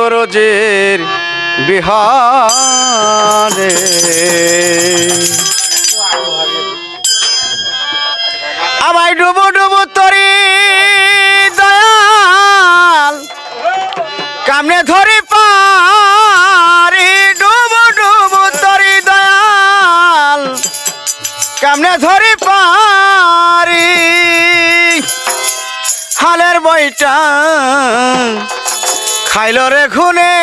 গরজের বিহারে। আমায় ডুবো ডুবো তরি দয়াল কামনে ধরি পারি ডুবো ডুবো তরি দয়াল কামনে ধরি পারি হালের বইটা খাইল রে খুনে।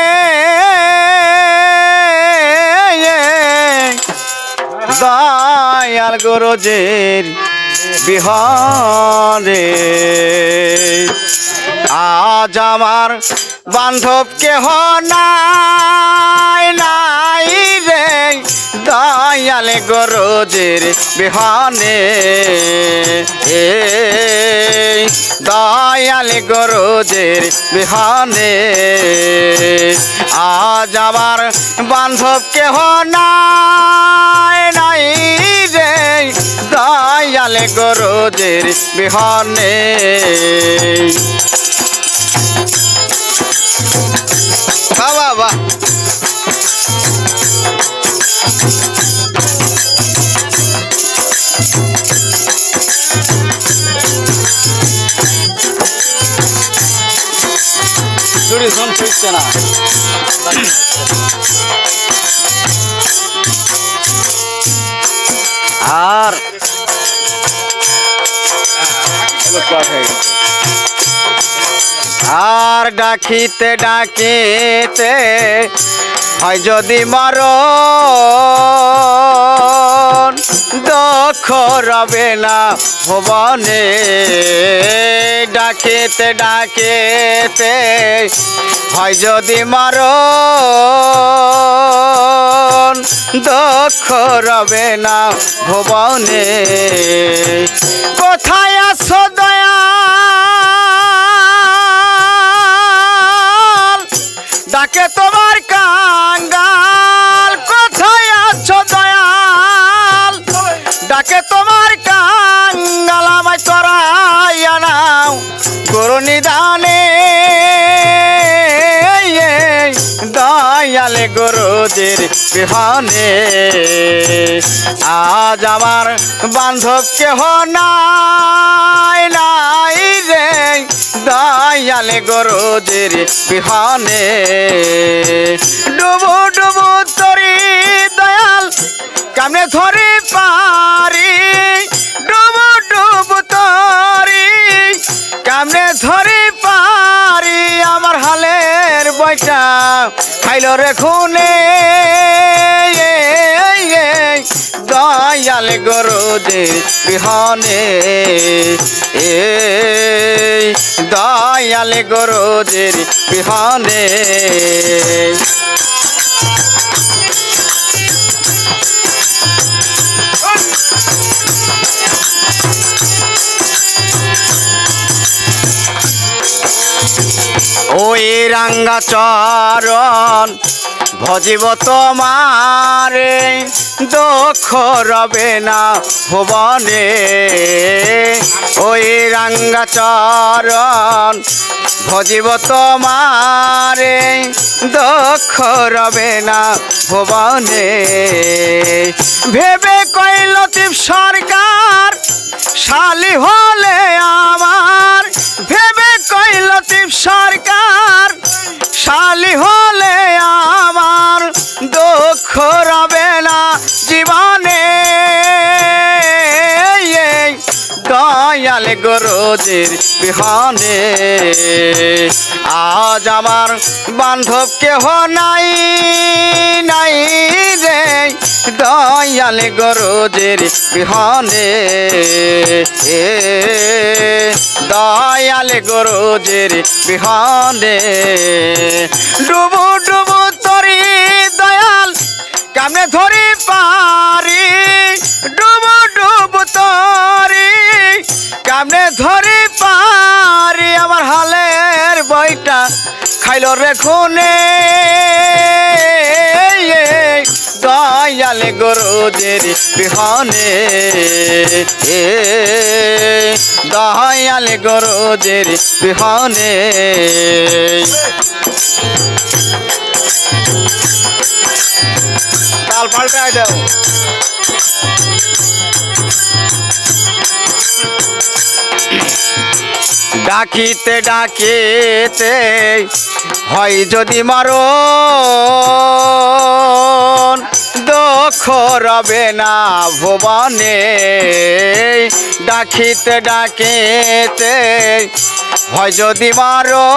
দয়াল গরজের বিহরে আজ আমার বান্ধব কেহ নাই নাই রে। দয়াল গরজের বিহনে। এ, দয়াল গরজের বিহনে। আজ আমার বান্ধব কেহ নাই নাই রে দয়াল গরজের বিহনে। শোন না। আর আর ডাকিতে ডাকিতে হয় যদি মার দক্ষ রবে না ভবনে। ডাকেতে ডাকেতে হয় যদি মার দক্ষ রবে না ভবনে। কোথায় আছো গরুদের বিহানে। আজ আমার বান্ধব কেহ নাই নাই রে দয়ালে গরুদের বিহানে। ডুবু ডুবু তরি দয়াল কামনে ধরে খাইল রে খুনে। দয়াল গরুদে বিহনে। দয়াল গরুদের বিহনে। ওই রাঙ্গা চরণ ভজিব তোমারে, দুঃখ রবে না ভুবনে। ওই রাঙ্গা চরণ ভজিব তোমারে, দুঃখ রবে না ভুবনে। ভেবে কইল সরকার, শালি হলে আমার দয়াল গরুদের বিহনে। আজ আমার বান্ধব কেহ নাই নাই রে দয়াল গরুদের বিহনে। এ দয়াল গরুদের বিহনে। ডুবু ডুবু তরি দয়াল কামনে ধরি পারি। ডুবু খুনে। দয়াল গরুজের বিহনে দয়াল গরুজের বিহনে তাল পাল্টায় দাও। ডাকিতে ডাকিতে হয় যদি মারো দুঃখ রবে না ভুবনে। ডাকিতে ডাকিতে হয় যদি মারো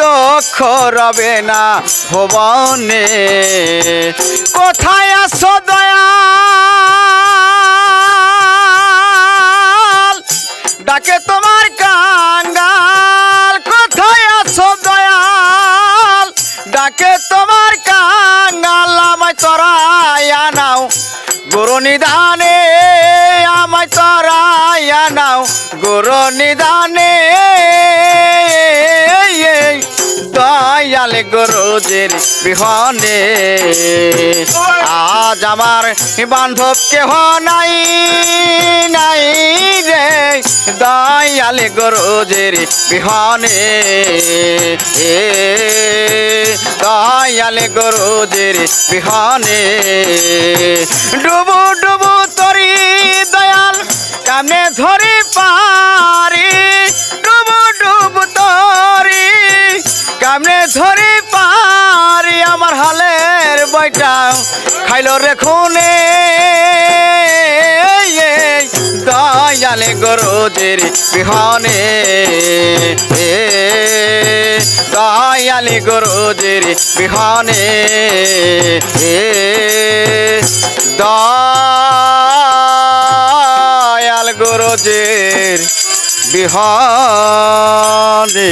দুঃখ রবে না ভুবনে। কোথায় আসো দয়াল নিদানে আমায় তরাইয়া নাও গুরু নিদানে দয়াল গুরুজির বিহনে। আজ আমার বান্ধব কেহ নাই নাই রে। দয়াল গুরুজির বিহনে। এ, দয়াল গুরুজির বিহনে। ডুবু ডুবু তরি দয়াল কামনে ধরি পারি দয়ালে গরুদের বিহনে। দয়ালে গরুদের বিহনে। দয়াল গরুদের বিহনে।